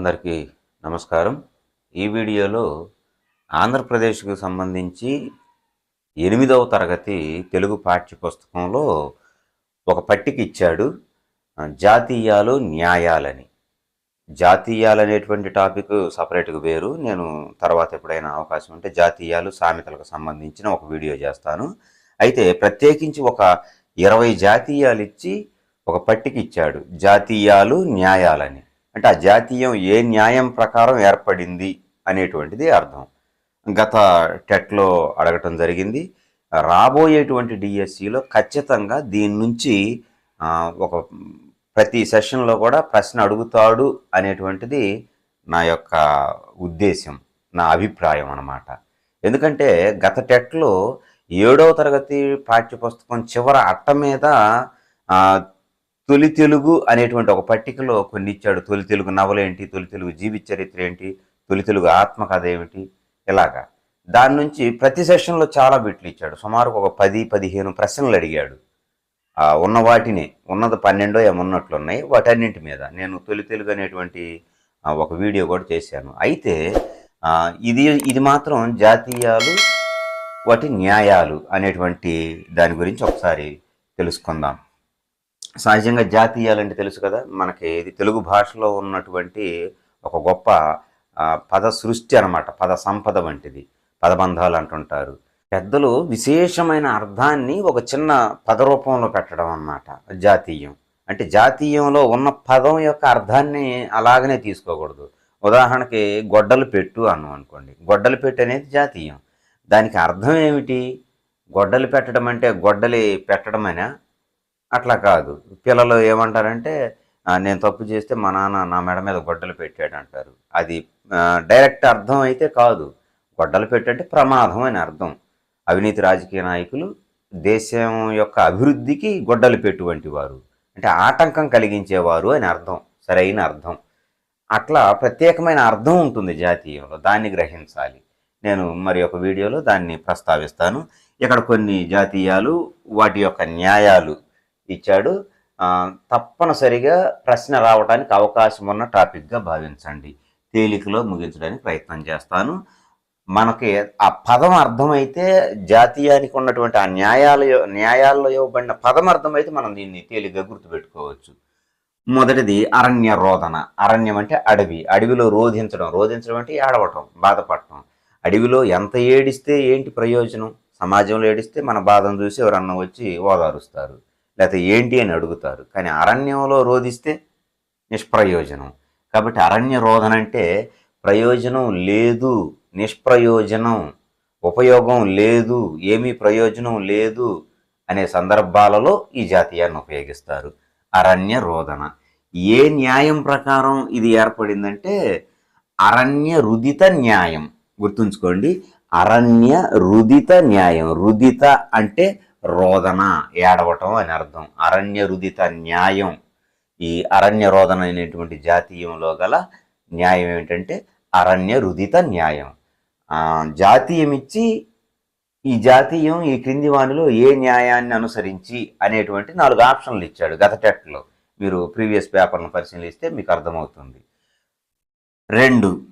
అందరికీ నమస్కారం. ఈ వీడియోలో ఆంధ్రప్రదేశ్కు సంబంధించి ఎనిమిదవ తరగతి తెలుగు పాఠ్య పుస్తకంలో ఒక పట్టిక ఇచ్చాడు జాతీయాలు న్యాయాలని. జాతీయాలు అనేటువంటి టాపిక్ సపరేట్గా వేరు. నేను తర్వాత ఎప్పుడైనా అవకాశం ఉంటే జాతీయాలు సామెతలకు సంబంధించిన ఒక వీడియో చేస్తాను. అయితే ప్రత్యేకించి ఒక ఇరవై జాతీయాలు ఇచ్చి ఒక పట్టిక ఇచ్చాడు జాతీయాలు న్యాయాలని. అంటే ఆ జాతీయం ఏ న్యాయం ప్రకారం ఏర్పడింది అనేటువంటిది అర్థం. గత టెట్లో అడగటం జరిగింది. రాబోయేటువంటి డిఎస్సిలో ఖచ్చితంగా దీని నుంచి ఒక ప్రతి సెషన్లో కూడా ప్రశ్న అడుగుతాడు అనేటువంటిది నా యొక్క ఉద్దేశం నా అభిప్రాయం అన్నమాట. ఎందుకంటే గత టెట్లో ఏడవ తరగతి పాఠ్యపుస్తకం చివర అట్ట మీద తొలి తెలుగు అనేటువంటి ఒక పట్టికలో కొన్ని ఇచ్చాడు తొలి తెలుగు నవలేంటి తొలి తెలుగు జీవిత చరిత్ర ఏంటి? తొలి తెలుగు ఆత్మకథ ఏమిటి? ఇలాగా. దాని నుంచి ప్రతి సెషన్లో చాలా బిట్లు ఇచ్చాడు. సుమారు ఒక పది పదిహేను ప్రశ్నలు అడిగాడు. ఉన్న వాటిని ఉన్నది పన్నెండో ఏమున్నట్లున్నాయి వాటన్నింటి మీద నేను తొలి తెలుగు అనేటువంటి ఒక వీడియో కూడా చేశాను. అయితే ఇది ఇది మాత్రం జాతీయాలు వాటి న్యాయాలు అనేటువంటి దాని గురించి ఒకసారి తెలుసుకుందాం. సహజంగా జాతీయాలు అంటే తెలుసు కదా మనకి ఇది తెలుగు భాషలో ఉన్నటువంటి ఒక గొప్ప పద సృష్టి అన్నమాట పద సంపద వంటిది పదబంధాలు అంటుంటారు. పెద్దలు విశేషమైన అర్థాన్ని ఒక చిన్న పద రూపంలో పెట్టడం అన్నమాట జాతీయం. అంటే జాతీయంలో ఉన్న పదం యొక్క అర్థాన్ని అలాగనే తీసుకోకూడదు. ఉదాహరణకి గొడ్డలు పెట్టు అన్నాం అనుకోండి. గొడ్డలు పెట్టు అనేది జాతీయం. దానికి అర్థం ఏమిటి? గొడ్డలు పెట్టడం అంటే గొడ్డలి పెట్టడమేనా? అట్లా కాదు. పిల్లలు ఏమంటారంటే నేను తప్పు చేస్తే మా నాన్న నా మెడ మీద గొడ్డలు పెట్టాడు అంటారు అది డైరెక్ట్ అర్థం అయితే కాదు. గొడ్డలు పెట్టంటే ప్రమాదం అని అర్థం. అవినీతి రాజకీయ నాయకులు దేశం యొక్క అభివృద్ధికి గొడ్డలు పెట్టువంటి వారు. అంటే ఆటంకం కలిగించేవారు అని అర్థం. సరైన అర్థం. అట్లా ప్రత్యేకమైన అర్థం ఉంటుంది జాతీయంలో. దాన్ని గ్రహించాలి. నేను మరి ఒక వీడియోలో దాన్ని ప్రస్తావిస్తాను. ఇక్కడ కొన్ని జాతీయాలు వాటి యొక్క న్యాయాలు ఇచ్చాడు. తప్పనిసరిగా ప్రశ్న రావడానికి అవకాశం ఉన్న టాపిక్గా భావించండి. తేలికలో ముగించడానికి ప్రయత్నం చేస్తాను. మనకి ఆ పదం అర్థమైతే జాతీయానికి ఉన్నటువంటి ఆ న్యాయాల న్యాయాల్లో ఇవ్వబడిన పదం అర్థమైతే మనం దీన్ని తేలిగ్గా గుర్తుపెట్టుకోవచ్చు. మొదటిది అరణ్య రోదన. అరణ్యం అంటే అడవి. అడవిలో రోధించడం. రోధించడం అంటే ఏడవటం బాధపడటం. అడవిలో ఎంత ఏడిస్తే ఏంటి ప్రయోజనం? సమాజంలో ఏడిస్తే మన బాధను చూసి ఎవరన్నా వచ్చి ఓదారుస్తారు. లేకపోతే ఏంటి అని అడుగుతారు. కానీ అరణ్యంలో రోధిస్తే నిష్ప్రయోజనం. కాబట్టి అరణ్య రోధన అంటే ప్రయోజనం లేదు నిష్ప్రయోజనం ఉపయోగం లేదు ఏమీ ప్రయోజనం లేదు అనే సందర్భాలలో ఈ జాతీయాన్ని ఉపయోగిస్తారు. అరణ్య రోదన ఏ న్యాయం ప్రకారం ఇది ఏర్పడిందంటే అరణ్య రుదిత న్యాయం. గుర్తుంచుకోండి. అరణ్య రుదిత న్యాయం. రుదిత అంటే రోదన ఏడవటం అని అర్థం. అరణ్య రుదిత న్యాయం. ఈ అరణ్య రోదన అనేటువంటి జాతీయంలో గల న్యాయం ఏమిటంటే అరణ్య రుదిత న్యాయం. జాతీయం ఇచ్చి ఈ జాతీయం ఈ క్రింది వాణిలో ఏ న్యాయాన్ని అనుసరించి అనేటువంటి నాలుగు ఆప్షన్లు ఇచ్చాడు గత టెట్లో. మీరు ప్రీవియస్ పేపర్ను పరిశీలిస్తే మీకు అర్థమవుతుంది. రెండు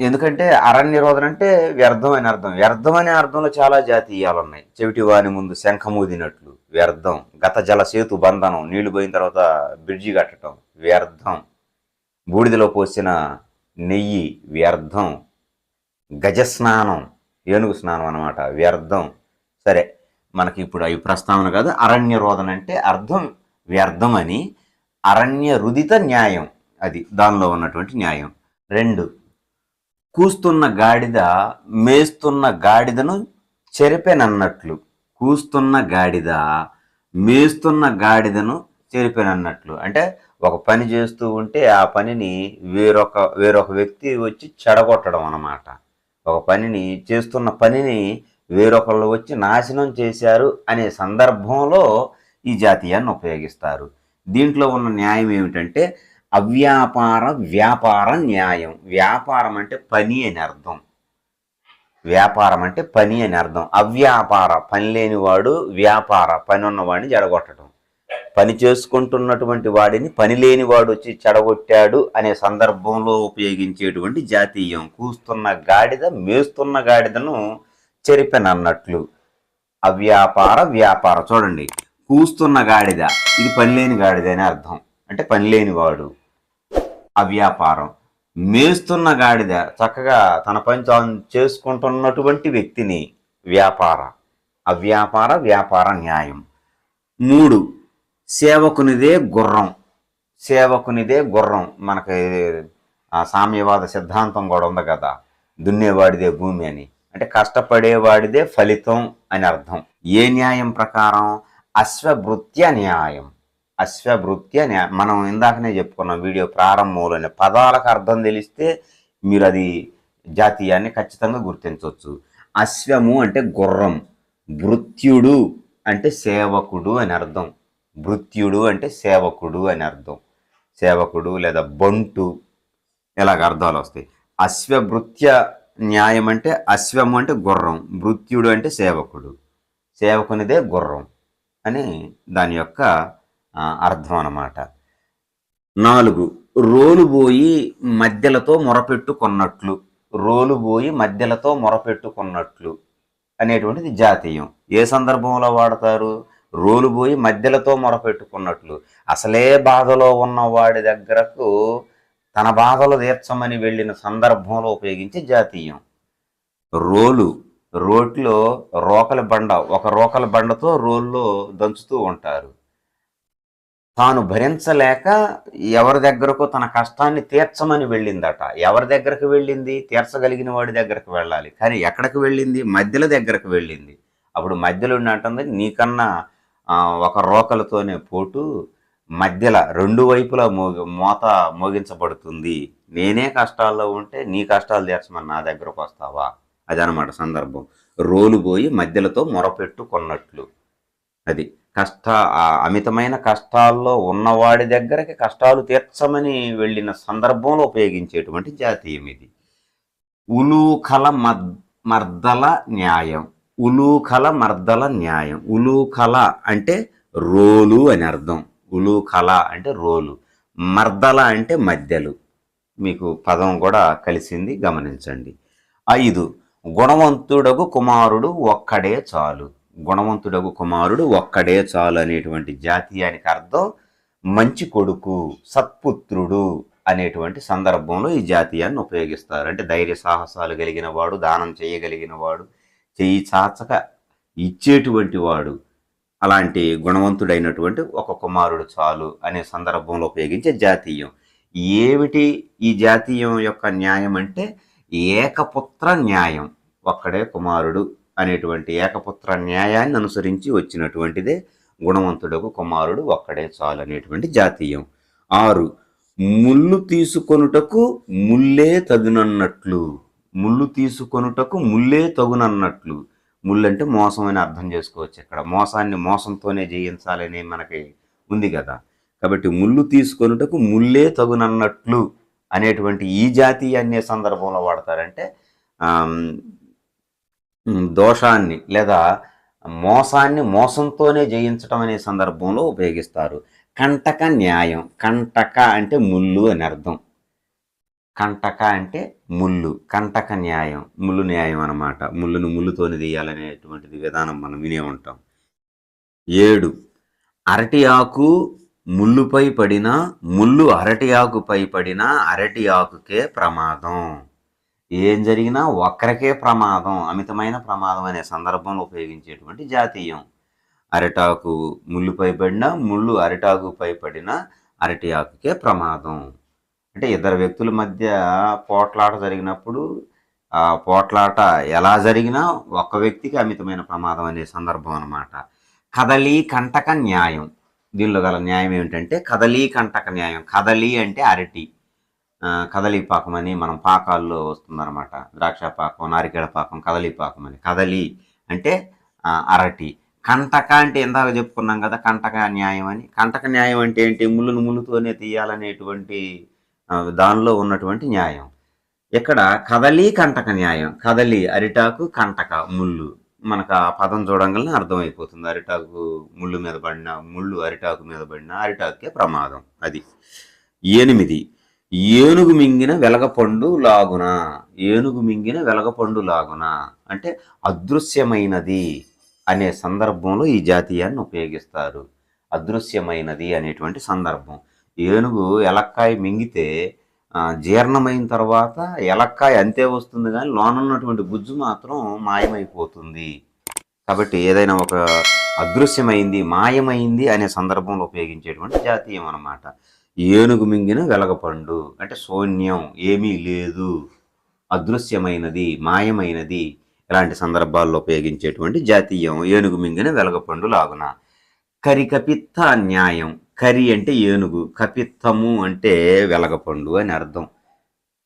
ఎందుకంటే అరణ్య రోదన అంటే వ్యర్థం అని అర్థం. వ్యర్థం అనే అర్థంలో చాలా జాతీయాలు ఉన్నాయి చెవిటి వాని ముందు శంఖమూదినట్లు వ్యర్థం గత జల సేతు బంధనం నీళ్ళు పోయిన తర్వాత బ్రిడ్జి కట్టడం వ్యర్థం బూడిదలో పోసిన నెయ్యి వ్యర్థం గజస్నానం ఏనుగు స్నానం అనమాట వ్యర్థం. సరే మనకి ఇప్పుడు అవి ప్రస్తావన కాదు. అరణ్య రోదన అంటే అర్థం వ్యర్థం అని అరణ్య రుదిత న్యాయం అది దానిలో ఉన్నటువంటి న్యాయం. రెండు కూస్తున్న గాడిద మేస్తున్న గాడిదను చెరిపెనన్నట్లు. కూస్తున్న గాడిద మేస్తున్న గాడిదను చెరిపెనన్నట్లు. అంటే ఒక పని చేస్తూ ఉంటే ఆ పనిని వేరొక వేరొక వ్యక్తి వచ్చి చెడగొట్టడం అన్నమాట. ఒక పనిని చేస్తున్న పనిని వేరొకళ్ళు వచ్చి నాశనం చేశారు అనే సందర్భంలో ఈ జాతీయాన్ని ఉపయోగిస్తారు. దీంట్లో ఉన్న న్యాయం ఏమిటంటే అవ్యాపార వ్యాపార న్యాయం. వ్యాపారం అంటే పని అని అర్థం. వ్యాపారం అంటే పని అని అర్థం. అవ్యాపార పని లేనివాడు వ్యాపార పని ఉన్నవాడిని జడగొట్టడం పని చేసుకుంటున్నటువంటి వాడిని పని లేనివాడు వచ్చి చెడగొట్టాడు అనే సందర్భంలో ఉపయోగించేటువంటి జాతీయం. కూస్తున్న గాడిద మేస్తున్న గాడిదను చెరిపెనన్నట్లు. అవ్యాపార వ్యాపార. చూడండి. కూస్తున్న గాడిద. ఇది పని లేని గాడిద అని అర్థం. అంటే పని అవ్యాపారం. మేస్తున్న గాడిద చక్కగా తన పని తాను చేసుకుంటున్నటువంటి వ్యక్తిని వ్యాపార అవ్యాపార వ్యాపార న్యాయం. మూడు సేవకునిదే గుర్రం. సేవకునిదే గుర్రం. మనకి సామ్యవాద సిద్ధాంతం కూడా ఉంది కదా. దున్నేవాడిదే భూమి అని. అంటే కష్టపడేవాడిదే ఫలితం అని అర్థం. ఏ న్యాయం ప్రకారం? అశ్వభృత్య న్యాయం. అశ్వభృత్య అని మనం ఇందాకనే చెప్పుకున్నాం. వీడియో ప్రారంభంలోనే పదాలకు అర్థం తెలిస్తే మీరు అది జాతీయాన్ని ఖచ్చితంగా గుర్తించవచ్చు. అశ్వము అంటే గుర్రం భృత్యుడు అంటే సేవకుడు అని అర్థం. భృత్యుడు అంటే సేవకుడు అని అర్థం. సేవకుడు లేదా బంటు ఇలాగ అర్థాలు వస్తాయి. అశ్వభృత్య న్యాయం అంటే అశ్వము అంటే గుర్రం భృత్యుడు అంటే సేవకుడు. సేవకునిదే గుర్రం అని దాని యొక్క అర్థం అన్నమాట. నాలుగు రోలుబోయి మధ్యలతో మొరపెట్టుకున్నట్లు రోలుబోయి మధ్యలతో మొరపెట్టుకున్నట్లు అనేటువంటిది జాతీయం. ఏ సందర్భంలో వాడతారు? రోలు పోయి మధ్యలతో మొరపెట్టుకున్నట్లు అసలే బాధలో ఉన్న వాడి దగ్గరకు తన బాధలు తీర్చమని వెళ్ళిన సందర్భంలో ఉపయోగించే జాతీయం. రోలు రోట్లో రోకల బండ ఒక రోకలి బండతో రోల్లో దంచుతూ ఉంటారు. తాను భరించలేక ఎవరి దగ్గరకు తన కష్టాన్ని తీర్చమని వెళ్ళిందట. ఎవరి దగ్గరకు వెళ్ళింది? తీర్చగలిగిన వాడి దగ్గరకు వెళ్ళాలి. కానీ ఎక్కడికి వెళ్ళింది? మధ్యల దగ్గరకు వెళ్ళింది. అప్పుడు మధ్యలో ఉండి అంటుంది నీకన్నా ఒక రోకలతోనే పోటు. మధ్యల రెండు వైపులా మోగి మోత మోగించబడుతుంది. నేనే కష్టాల్లో ఉంటే నీ కష్టాలు తీర్చమని నా దగ్గరకు వస్తావా? అదనమాట సందర్భం. రోలు పోయి మధ్యలతో మొరపెట్టుకున్నట్లు. అది. కష్ట అమితమైన కష్టాల్లో ఉన్నవాడి దగ్గరికి కష్టాలు తీర్చమని వెళ్ళిన సందర్భంలో ఉపయోగించేటువంటి జాతీయం ఇది ఉలూఖల మద్ మర్దల న్యాయం. ఉలూఖల మర్దల న్యాయం. ఉలూఖల అంటే రోలు అని అర్థం. ఉలూఖల అంటే రోలు. మర్దల అంటే మధ్యలు మీకు పదం కూడా కలిసింది గమనించండి. ఐదు. గుణవంతుడగు కుమారుడు ఒక్కడే చాలు. గుణవంతుడగు కుమారుడు ఒక్కడే చాలు అనేటువంటి జాతీయానికి అర్థం. మంచి కొడుకు సత్పుత్రుడు అనేటువంటి సందర్భంలో ఈ జాతీయాన్ని ఉపయోగిస్తారు. అంటే ధైర్య సాహసాలు కలిగిన వాడు దానం చేయగలిగిన వాడు చేయి చాచక ఇచ్చేటువంటి వాడు అలాంటి గుణవంతుడైనటువంటి ఒక కుమారుడు చాలు అనే సందర్భంలో ఉపయోగించే జాతీయం. ఏమిటి ఈ జాతీయం యొక్క న్యాయం అంటే ఏకపుత్ర న్యాయం. ఒక్కడే కుమారుడు అనేటువంటి ఏకపుత్ర న్యాయాన్ని అనుసరించి వచ్చినటువంటిదే గుణవంతుడకు కుమారుడు ఒక్కడే చాలు అనేటువంటి జాతీయం. ఆరు ముళ్ళు తీసుకొనుటకు ముల్లే తగునన్నట్లు. ముళ్ళు తీసుకొనుటకు ముల్లే తగునన్నట్లు. ముళ్ళు అంటే మోసం అని అర్థం చేసుకోవచ్చు ఇక్కడ. మోసాన్ని మోసంతోనే జయించాలని మనకి ఉంది కదా. కాబట్టి ముళ్ళు తీసుకొనుటకు ముల్లే తగునన్నట్లు అనేటువంటి ఈ జాతీయాన్ని సందర్భంలో వాడతారంటే దోషాన్ని లేదా మోసాన్ని మోసంతోనే జయించటం అనే సందర్భంలో ఉపయోగిస్తారు. కంటక న్యాయం. కంటక అంటే ముళ్ళు అని అర్థం. కంటక అంటే ముళ్ళు. కంటక న్యాయం. ముళ్ళు న్యాయం అనమాట ముళ్ళును ముళ్ళుతోని తీయాలనేటువంటిది విధానం మనం వినే ఉంటాం. ఏడు. అరటి ఆకు ముళ్ళుపై పడినా ముళ్ళు అరటి ఆకుపై పడినా అరటి ఆకుకే ప్రమాదం. ఏం జరిగినా ఒక్కరికే ప్రమాదం అమితమైన ప్రమాదం అనే సందర్భంలో ఉపయోగించేటువంటి జాతీయం. అరిటాకు ముళ్ళుపై పడినా ముళ్ళు అరిటాకుపై పడినా అరటి ఆకుకే ప్రమాదం. అంటే ఇద్దరు వ్యక్తుల మధ్య పోట్లాట జరిగినప్పుడు ఆ పోట్లాట ఎలా జరిగినా ఒక్క వ్యక్తికి అమితమైన ప్రమాదం అనే సందర్భం అన్నమాట. కదలి కంటక న్యాయం. దీనిలో గల న్యాయం ఏమిటంటే కదలి కంటక న్యాయం. కదలి అంటే అరటి. కదలి పాకం అని మనం పాకాల్లో వస్తుందన్నమాట. ద్రాక్ష పాకం నారికేళ పాకం కదలి పాకం అని. కదలి అంటే అరటి. కంటక అంటే ఇందాక చెప్పుకున్నాం కదా కంటక న్యాయం అని. కంటక న్యాయం అంటే ఏంటి? ముళ్ళును ముళ్ళుతోనే తీయాలనేటువంటి దానిలో ఉన్నటువంటి న్యాయం. ఇక్కడ కదలి కంటక న్యాయం. కదలి అరిటాకు కంటక ముళ్ళు. మనకు ఆ పదం చూడంగానే అర్థమైపోతుంది. అరిటాకు ముళ్ళు మీద పడిన ముళ్ళు అరిటాకు మీద పడిన అరిటాకే ప్రమాదం. అది. ఎనిమిది. ఏనుగు మింగిన వెలగపండు లాగున? ఏనుగు మింగిన వెలగపండు లాగున? అంటే అదృశ్యమైనది అనే సందర్భంలో ఈ జాతీయాన్ని ఉపయోగిస్తారు. అదృశ్యమైనది అనేటువంటి సందర్భం. ఏనుగు ఎలక్కాయ మింగితే జీర్ణమైన తర్వాత ఎలక్కాయ అంతే వస్తుంది కానీ లోనున్నటువంటి గుజ్జు మాత్రం మాయమైపోతుంది. కాబట్టి ఏదైనా ఒక అదృశ్యమైంది మాయమైంది అనే సందర్భంలో ఉపయోగించేటువంటి జాతీయం అన్నమాట. ఏనుగు మింగిన వెలగపండు. అంటే శూన్యం ఏమీ లేదు. అదృశ్యమైనది మాయమైనది ఇలాంటి సందర్భాల్లో ఉపయోగించేటువంటి జాతీయం ఏనుగు మింగిన వెలగపండు లాగున. కరికపిత్త న్యాయం. కరి అంటే ఏనుగు. కపిత్తము అంటే వెలగపండు అని అర్థం.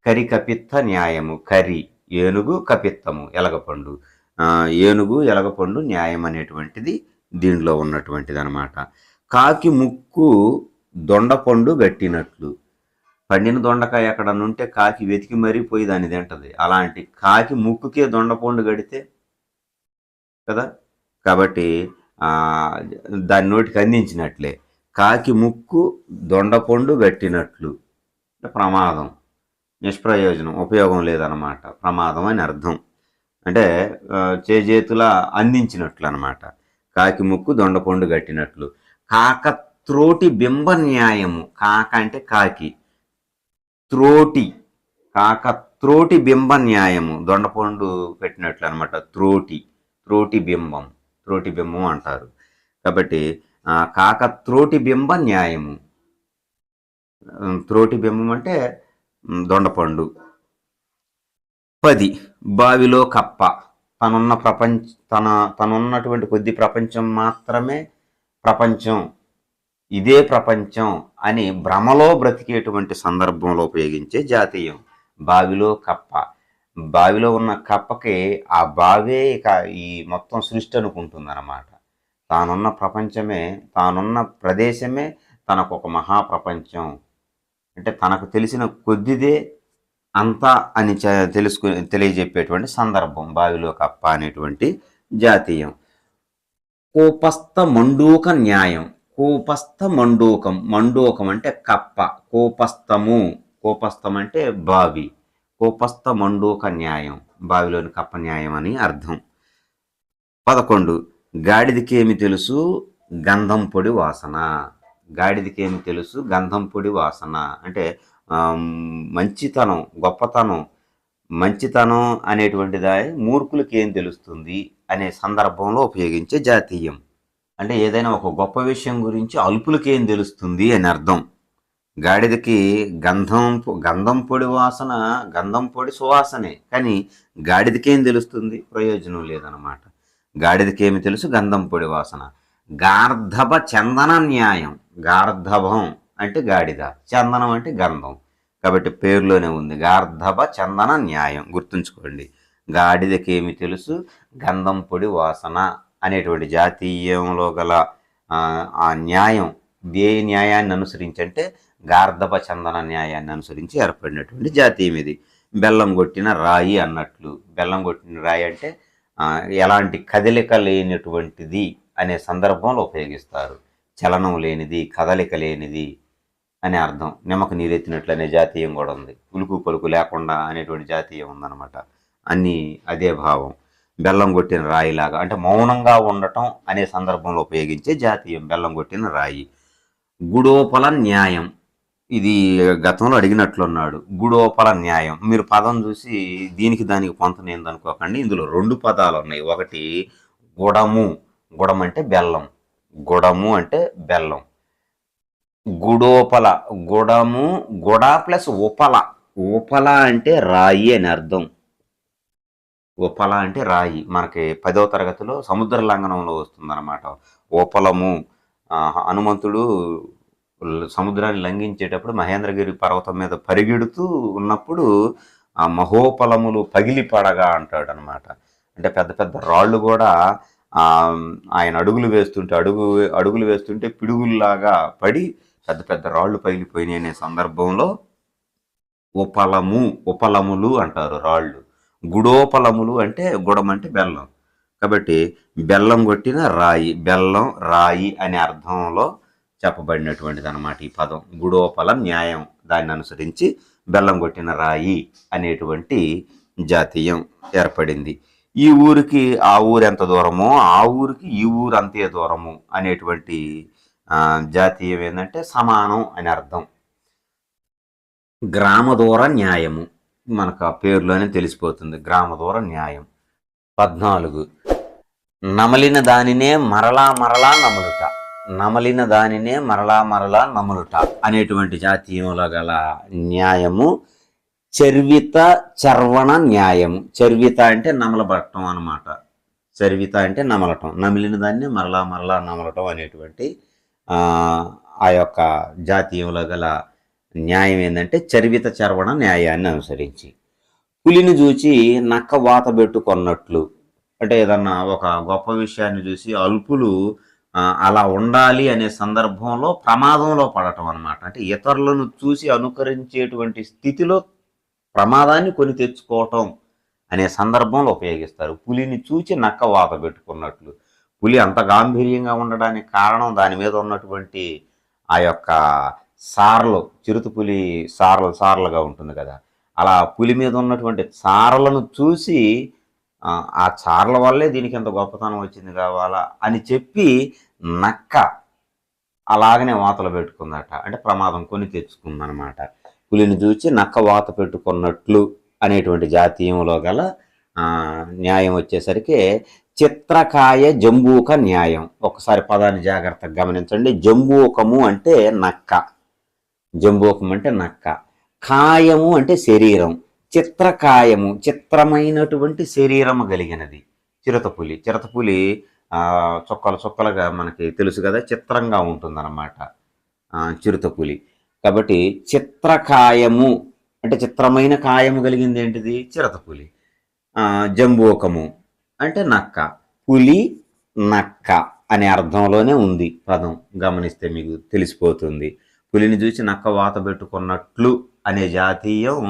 కరికపిత్త న్యాయము. కరి ఏనుగు కపిత్తము ఎలగపండు. ఏనుగు ఎలగపండు న్యాయం అనేటువంటిది దీనిలో ఉన్నటువంటిది అనమాట కాకి ముక్కు దొండపండు గట్టినట్లు. పండిన దొండకాయ ఎక్కడ నుంటే కాకి వెతికి మరీ పోయి దాన్ని తింటది. అలాంటి కాకి ముక్కుకే దొండపండు గడితే కదా? కాబట్టి దాని నోటికి అందించినట్లే. కాకి ముక్కు దొండపండు గట్టినట్లు. అంటే ప్రమాదం. నిష్ప్రయోజనం. ఉపయోగం లేదన్నమాట. ప్రమాదం అని అర్థం. అంటే చేజేతుల అందించినట్లు అనమాట కాకి ముక్కు దొండపండు గట్టినట్లు. కాక త్రోటి బింబ న్యాయము కాక అంటే కాకి. త్రోటి. కాక త్రోటి బింబ న్యాయము దొండపండు పెట్టినట్లు అనమాట త్రోటి. త్రోటి బింబం. త్రోటి బింబం అంటారు. కాబట్టి కాక త్రోటి బింబ న్యాయము త్రోటి బింబం అంటే దొండపండు. పది. బావిలో కప్ప. తనున్న ప్రపంచ తన తనున్నటువంటి కొద్ది ప్రపంచం మాత్రమే ప్రపంచం. ఇదే ప్రపంచం అని భ్రమలో బ్రతికేటువంటి సందర్భంలో ఉపయోగించే జాతీయం. బావిలో కప్ప. బావిలో ఉన్న కప్పకి ఆ బావే ఇక ఈ మొత్తం సృష్టి అనుకుంటుందన్నమాట. తానున్న ప్రపంచమే తానున్న ప్రదేశమే తనకు ఒక మహాప్రపంచం. అంటే తనకు తెలిసిన కొద్దిదే అంతా అని చ- తెలుసుకు తెలియజెప్పేటువంటి సందర్భం బావిలో కప్ప అనేటువంటి జాతీయం. కోపస్థ మండూక న్యాయం. కోపస్థ మండూకం. మండూకం అంటే కప్ప. కోపస్థము. కోపస్థం అంటే బావి. కోపస్థ మండూక న్యాయం. బావిలోని కప్ప న్యాయం అని అర్థం. పదకొండు. గాడిదికేమి తెలుసు? గంధం పొడి వాసన. గాడిదికేమి తెలుసు? గంధం పొడి వాసన. అంటే మంచితనం గొప్పతనం. మంచితనం అనేటువంటిది మూర్ఖులకి ఏం తెలుస్తుంది? అనే సందర్భంలో ఉపయోగించే జాతీయం. అంటే ఏదైనా ఒక గొప్ప విషయం గురించి అల్పులకేం తెలుస్తుంది అని అర్థం. గాడిదకి గంధం గంధం పొడి వాసన గంధం పొడి సువాసనే. కానీ గాడిదకేం ఏం తెలుస్తుంది? ప్రయోజనం లేదనమాట గాడిదకేమి ఏమి తెలుసు? గంధం పొడి వాసన. గార్ధభ చందన న్యాయం. గార్ధభం అంటే గాడిద. చందనం అంటే గంధం. కాబట్టి పేరులోనే ఉంది. గార్ధభ చందన న్యాయం. గుర్తుంచుకోండి. గాడిదకి ఏమి తెలుసు? గంధం పొడి వాసన. అనేటువంటి జాతీయంలో గల ఆ, న్యాయం ఏ న్యాయాన్ని అనుసరించి అంటే గార్ధప చందన న్యాయాన్ని అనుసరించి ఏర్పడినటువంటి జాతీయం ఇది. బెల్లం కొట్టిన రాయి అన్నట్లు. బెల్లం కొట్టిన రాయి అంటే ఎలాంటి కదలిక లేనటువంటిది అనే సందర్భంలో ఉపయోగిస్తారు. చలనం లేనిది కదలిక లేనిది అనే అర్థం. నిమ్మకు నీరెత్తినట్లు అనే జాతీయం కూడా ఉంది. ఉలుకు పలుకు లేకుండా అనేటువంటి జాతీయం ఉందన్నమాట. అన్నీ అదే భావం. బెల్లం కొట్టిన రాయిలాగా అంటే మౌనంగా ఉండటం అనే సందర్భంలో ఉపయోగించే జాతీయం బెల్లం కొట్టిన రాయి. గుడోపల న్యాయం. ఇది గతంలో అడిగినట్లున్నాడు. గుడోపల న్యాయం. మీరు పదం చూసి దీనికి దానికి పొంతనేంది అనుకోకండి. ఇందులో రెండు పదాలు ఉన్నాయి. ఒకటి గుడము. గుడం అంటే బెల్లం. గుడము అంటే బెల్లం. గుడోపల. గుడము గుడ ప్లస్ ఉపల. ఉపల అంటే రాయి అని అర్థం. ఉపల అంటే రాయి. మనకి పదవ తరగతిలో సముద్ర లంఘనంలో వస్తుందన్నమాట. ఉపలము హనుమంతుడు సముద్రాన్ని లంఘించేటప్పుడు మహేంద్రగిరి పర్వతం మీద పరిగెడుతూ ఉన్నప్పుడు ఆ మహోపలములు పగిలి పడగా అంటాడు అనమాట అంటే పెద్ద పెద్ద రాళ్ళు కూడా ఆయన అడుగులు వేస్తుంటే అడుగు అడుగులు వేస్తుంటే పిడుగుల్లాగా పడి పెద్ద పెద్ద రాళ్ళు పగిలిపోయినాయి అనే సందర్భంలో ఉపలము ఉపలములు అంటారు రాళ్ళు. గుడోపలములు అంటే గుడం అంటే బెల్లం. కాబట్టి బెల్లం కొట్టిన రాయి బెల్లం రాయి అనే అర్థంలో చెప్పబడినటువంటిది అనమాట ఈ పదం. గుడోపలం న్యాయం. దాన్ని అనుసరించి బెల్లం కొట్టిన రాయి అనేటువంటి జాతీయం ఏర్పడింది. ఈ ఊరికి ఆ ఊరు ఎంత దూరమో ఆ ఊరికి ఈ ఊరు అంతే దూరము అనేటువంటి జాతీయం ఏంటంటే సమానం అని అర్థం. గ్రామ దూర న్యాయము. మనకు ఆ పేరులోనే తెలిసిపోతుంది. గ్రామ దూర న్యాయం. పద్నాలుగు. నమలిన దానినే మరలా మరలా నమలుట. నమలిన దానినే మరలా మరలా నమలుట అనేటువంటి జాతీయంలో గల న్యాయము. చర్విత చర్వణ న్యాయము చర్విత అంటే నమలబట్టం అన్నమాట. చర్విత అంటే నమలటం. నమిలిన దాన్ని మరలా మరలా నమలటం అనేటువంటి ఆ యొక్క జాతీయంలో గల న్యాయం ఏంటంటే చరివిత చరవణ న్యాయాన్ని అనుసరించి. పులిని చూచి నక్క వాత పెట్టుకున్నట్లు అంటే ఏదన్నా ఒక గొప్ప విషయాన్ని చూసి అల్పులు అలా ఉండాలి అనే సందర్భంలో ప్రమాదంలో పడటం అనమాట అంటే ఇతరులను చూసి అనుకరించేటువంటి స్థితిలో ప్రమాదాన్ని కొని తెచ్చుకోవటం అనే సందర్భంలో ఉపయోగిస్తారు. పులిని చూచి నక్క వాత పెట్టుకున్నట్లు పులి అంత గాంభీర్యంగా ఉండడానికి కారణం దాని మీద ఉన్నటువంటి ఆ యొక్క సారలు చిరుత పులి సారలు సారలుగా ఉంటుంది కదా. అలా పులి మీద ఉన్నటువంటి చారలను చూసి ఆ, చారల వల్లే దీనికి ఎంత గొప్పతనం వచ్చింది కావాలా అని చెప్పి నక్క అలాగనే వాతలు పెట్టుకుందట. అంటే ప్రమాదం కొని తెచ్చుకుందనమాట పులిని చూసి నక్క వాత పెట్టుకున్నట్లు అనేటువంటి జాతీయంలో గల న్యాయం వచ్చేసరికి చిత్రకాయ జంబూక న్యాయం. ఒకసారి పదాన్ని జాగ్రత్తగా గమనించండి. జంబూకము అంటే నక్క. జంబోకం అంటే నక్క. కాయము అంటే శరీరం. చిత్రకాయము చిత్రమైనటువంటి శరీరము కలిగినది. చిరతపులి. చిరతపులి చుక్కలు చుక్కలుగా మనకి తెలుసు కదా చిత్రంగా ఉంటుందన్నమాట. చిరుతపులి. కాబట్టి చిత్రకాయము అంటే చిత్రమైన కాయము కలిగింది ఏంటిది? చిరతపులి. జంబోకము జంబూకము అంటే నక్క. పులి నక్క అనే అర్థంలోనే ఉంది పదం. గమనిస్తే మీకు తెలిసిపోతుంది. పులిని చూసి నక్క వాత పెట్టుకున్నట్లు అనే జాతీయం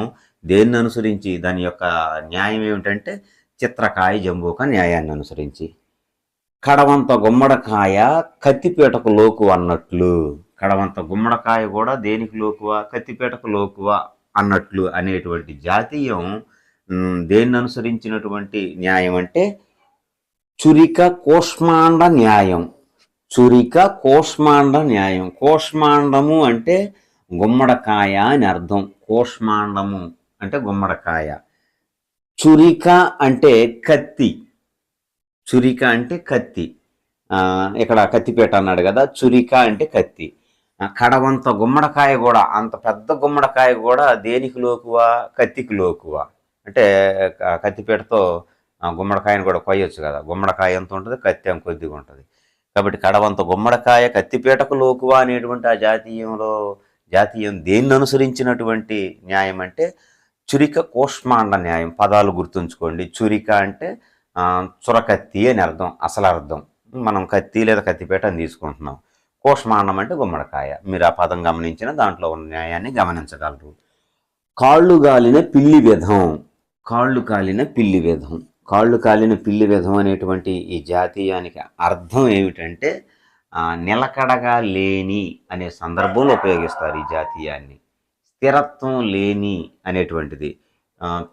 దేన్ని అనుసరించి దాని యొక్క న్యాయం ఏమిటంటే చిత్రకాయ జంబూక న్యాయాన్ని అనుసరించి. కడవంత గుమ్మడకాయ కత్తిపీటకు లోకు అన్నట్లు. కడవంత గుమ్మడకాయ కూడా దేనికి లోకువా? కత్తిపీటకు లోకువా అన్నట్లు అనేటువంటి జాతీయం దేన్ని అనుసరించినటువంటి న్యాయం అంటే చురిక కోష్మాండ న్యాయం. చురిక కోష్మాండ న్యాయం. కోష్మాండము అంటే గుమ్మడకాయ అని అర్థం. కోష్మాండము అంటే గుమ్మడకాయ. చురిక అంటే కత్తి. చురిక అంటే కత్తి. ఇక్కడ కత్తిపేట అన్నాడు కదా చురిక అంటే కత్తి. కడవంత గుమ్మడకాయ కూడా అంత పెద్ద గుమ్మడకాయ కూడా దేనికి లోకువా? కత్తికి లోకువా? అంటే కత్తిపేటతో కత్తిపీటతో గుమ్మడికాయను కూడా కొయ్యొచ్చు కదా. గుమ్మడికాయ ఎంత ఉంటుంది? కత్తి కొద్దిగా ఉంటుంది. కాబట్టి కడవంత గుమ్మడికాయ కత్తిపీటకు లోకువా అనేటువంటి ఆ జాతీయంలో జాతీయం దేన్ని అనుసరించినటువంటి న్యాయం అంటే చురిక కోష్మాండ న్యాయం. పదాలు గుర్తుంచుకోండి. చురిక అంటే చురకత్తి అని అర్థం అసలు అర్థం. మనం కత్తి లేదా కత్తిపేట అని తీసుకుంటున్నాం. కోష్మాండం అంటే గుమ్మడికాయ. మీరు ఆ పదం గమనించిన దాంట్లో ఉన్న న్యాయాన్ని గమనించగలరు. కాళ్ళు గాలిన పిల్లి విధం కాళ్ళు కాలిన పిల్లి విధం కాళ్ళు కాలిన పిల్లి విధం అనేటువంటి ఈ జాతీయానికి అర్థం ఏమిటంటే నిలకడగా లేని అనే సందర్భంలో ఉపయోగిస్తారు ఈ జాతీయాన్ని. స్థిరత్వం లేని అనేటువంటిది.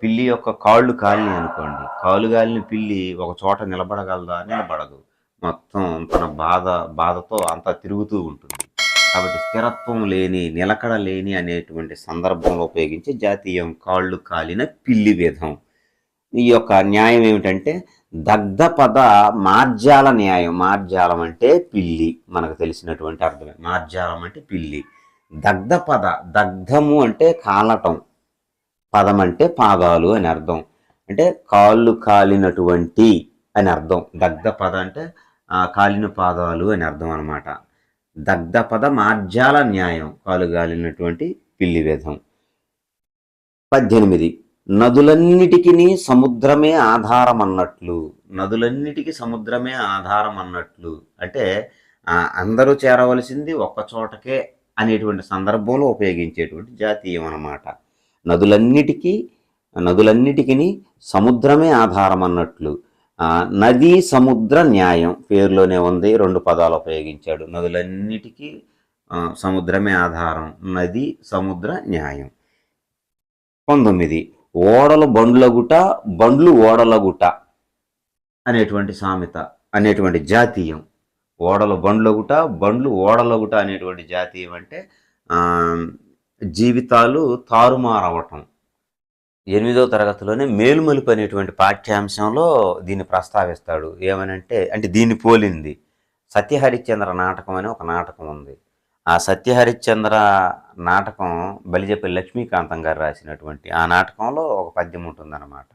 పిల్లి యొక్క కాళ్ళు కాలిని అనుకోండి. కాళ్ళు కాలిన పిల్లి ఒక చోట నిలబడగలదా? నిలబడదు. మొత్తం తన బాధ బాధతో అంతా తిరుగుతూ ఉంటుంది. కాబట్టి స్థిరత్వం లేని నిలకడ లేని అనేటువంటి సందర్భంలో ఉపయోగించే జాతీయం కాళ్ళు కాలిన పిల్లి విధం. ఈ యొక్క న్యాయం ఏమిటంటే దగ్ధ పద మార్జాల న్యాయం. మార్జాలం అంటే పిల్లి మనకు తెలిసినటువంటి అర్థమే. మార్జాలం అంటే పిల్లి. దగ్ధ పద దగ్ధము అంటే కాలటం. పదం అంటే పాదాలు అని అర్థం. అంటే కాళ్ళు కాలినటువంటి అని అర్థం. దగ్ధ పద అంటే ఆ, కాలిన పాదాలు అని అర్థం అనమాట దగ్ధ పద మార్జాల న్యాయం కాలు కాలినటువంటి పిల్లి విధం పద్దెనిమిది. నదులన్నిటికీ సముద్రమే ఆధారం అన్నట్లు నదులన్నిటికీ సముద్రమే ఆధారం అన్నట్లు అంటే అందరూ చేరవలసింది ఒక్క చోటకే అనేటువంటి సందర్భంలో ఉపయోగించేటువంటి జాతీయం అన్నమాట. నదులన్నిటికీ నదులన్నిటికీ సముద్రమే ఆధారం అన్నట్లు నది సముద్ర న్యాయం పేరులోనే ఉంది రెండు పదాలు ఉపయోగించాడు. నదులన్నిటికీ సముద్రమే ఆధారం. నది సముద్ర న్యాయం. పంతొమ్మిది. ఓడలు బండ్లగుట బండ్లు ఓడలగుట అనేటువంటి సామెత అనేటువంటి జాతీయం. ఓడలు బండ్లగుట బండ్లు ఓడలగుట అనేటువంటి జాతీయం అంటే జీవితాలు తారుమారవటం. ఎనిమిదో తరగతిలోనే మేలుమలుపు అనేటువంటి పాఠ్యాంశంలో దీన్ని ప్రస్తావిస్తాడు. ఏమనంటే అంటే దీన్ని పోలింది. సత్యహరిశ్చంద్ర నాటకం అని ఒక నాటకం ఉంది. ఆ సత్యహరిశ్చంద్ర నాటకం బలిజపల్లి లక్ష్మీకాంతం గారు రాసినటువంటి ఆ నాటకంలో ఒక పద్యం ఉంటుందన్నమాట.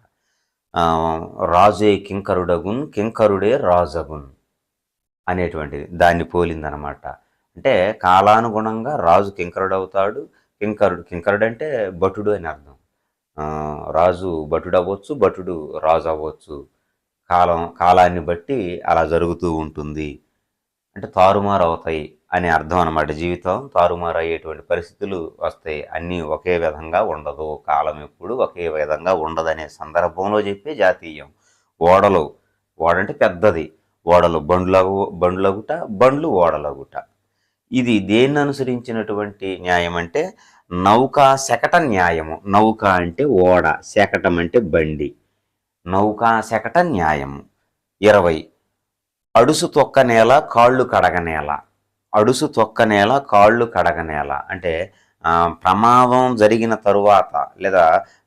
రాజే కింకరుడగున్ కింకరుడే రాజగున్ అనేటువంటిది. దాన్ని పోలిందనమాట అంటే కాలానుగుణంగా రాజు కింకరుడు అవుతాడు కింకరుడు కింకరుడు అంటే భటుడు అని అర్థం. రాజు భటుడు అవ్వచ్చు భటుడు రాజు అవ్వచ్చు కాలం కాలాన్ని బట్టి అలా జరుగుతూ ఉంటుంది. అంటే తారుమారు అవుతాయి అనే అర్థం అన్నమాట. జీవితం తారుమారు అయ్యేటువంటి పరిస్థితులు వస్తాయి అన్నీ ఒకే విధంగా ఉండదు. కాలం ఎప్పుడు ఒకే విధంగా ఉండదనే సందర్భంలో చెప్పే జాతీయం. ఓడలు ఓడంటే పెద్దది. ఓడలు బండ్లగు బండ్లగుట బండ్లు ఓడలగుట. ఇది దేన్ని అనుసరించినటువంటి న్యాయం అంటే నౌకా శకట న్యాయము. నౌక అంటే ఓడ శకటం అంటే బండి. నౌకా శకట న్యాయము. ఇరవై అడుసు తొక్క నేల కాళ్ళు కడగ నేల. అడుసు తొక్క నేల కాళ్ళు కడగ నేల. అంటే ప్రమాదం జరిగిన తరువాత లేదా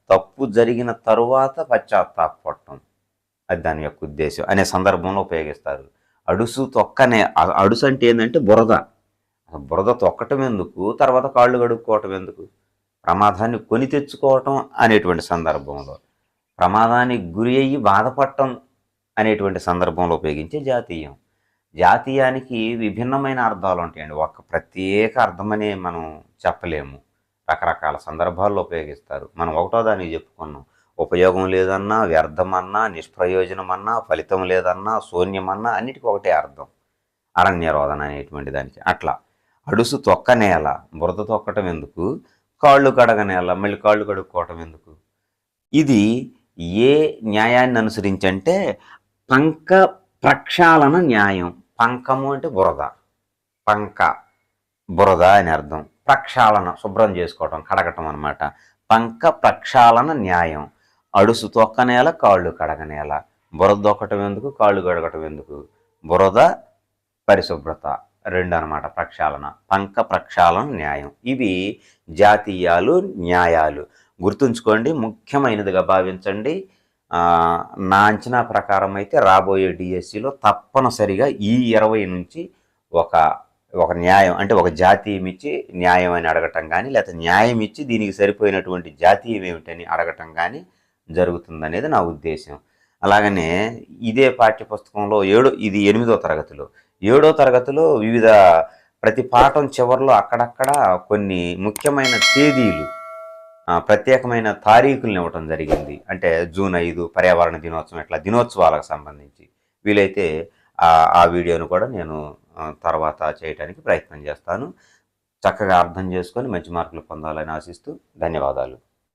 తప్పు జరిగిన తరువాత పశ్చాత్తాపడటం అది దాని యొక్క ఉద్దేశం అనే సందర్భంలో ఉపయోగిస్తారు. అడుసు తొక్కనే అడుసు అంటే ఏంటంటే బురద. బురద తొక్కటం ఎందుకు? తర్వాత కాళ్ళు కడుక్కోవటం ఎందుకు? ప్రమాదాన్ని కొని తెచ్చుకోవటం అనేటువంటి సందర్భంలో. ప్రమాదానికి గురి అయ్యి బాధపడటం అనేటువంటి సందర్భంలో ఉపయోగించే జాతీయం. జాతీయానికి విభిన్నమైన అర్థాలు ఉంటాయండి. ఒక ప్రత్యేక అర్థమనే మనం చెప్పలేము. రకరకాల సందర్భాల్లో ఉపయోగిస్తారు. మనం ఒకటో దానికి చెప్పుకున్నాం. ఉపయోగం లేదన్నా వ్యర్థమన్నా నిష్ప్రయోజనమన్నా ఫలితం లేదన్నా శూన్యమన్నా అన్నిటికీ ఒకటే అర్థం. అరణ్యరోధన అనేటువంటి దానికి. అట్లా. అడుసు తొక్క నేల. బురద తొక్కటం ఎందుకు? కాళ్ళు కడగ నేల. మళ్ళీ కాళ్ళు కడుక్కోవటం ఎందుకు? ఇది ఏ న్యాయాన్ని అనుసరించి అంటే పంక ప్రక్షాళన న్యాయం. పంకము అంటే బురద. పంక బురద అని అర్థం. ప్రక్షాళన శుభ్రం చేసుకోవటం కడగటం అనమాట పంక ప్రక్షాళన న్యాయం. అడుసు తొక్క నేల కాళ్ళు కడగ నేల బురద దొక్కటం ఎందుకు కాళ్ళు కడగటం ఎందుకు? బురద పరిశుభ్రత. రెండు అనమాట ప్రక్షాళన. పంక ప్రక్షాళన న్యాయం. ఇవి జాతీయాలు న్యాయాలు. గుర్తుంచుకోండి ముఖ్యమైనదిగా భావించండి. నా అంచనా ప్రకారం అయితే రాబోయే డిఎస్సిలో తప్పనిసరిగా ఈ ఇరవై నుంచి ఒక ఒక న్యాయం అంటే ఒక జాతీయం ఇచ్చి న్యాయం అని అడగటం కానీ లేకపోతే న్యాయం ఇచ్చి దీనికి సరిపోయినటువంటి జాతీయం ఏమిటని అడగటం కానీ జరుగుతుందనేది నా ఉద్దేశం అలాగనే ఇదే పాఠ్యపుస్తకంలో ఏడో ఇది ఎనిమిదో తరగతిలో ఏడో తరగతిలో వివిధ ప్రతి పాఠం చివరిలో అక్కడక్కడ కొన్ని ముఖ్యమైన తేదీలు ప్రత్యేకమైన తారీఖులను ఇవ్వటం జరిగింది. అంటే జూన్ ఐదు పర్యావరణ దినోత్సవం ఇట్లా దినోత్సవాలకు సంబంధించి. వీలైతే ఆ వీడియోను కూడా నేను తర్వాత చేయడానికి ప్రయత్నం చేస్తాను. చక్కగా అర్థం చేసుకొని మంచి మార్కులు పొందాలని ఆశిస్తూ ధన్యవాదాలు.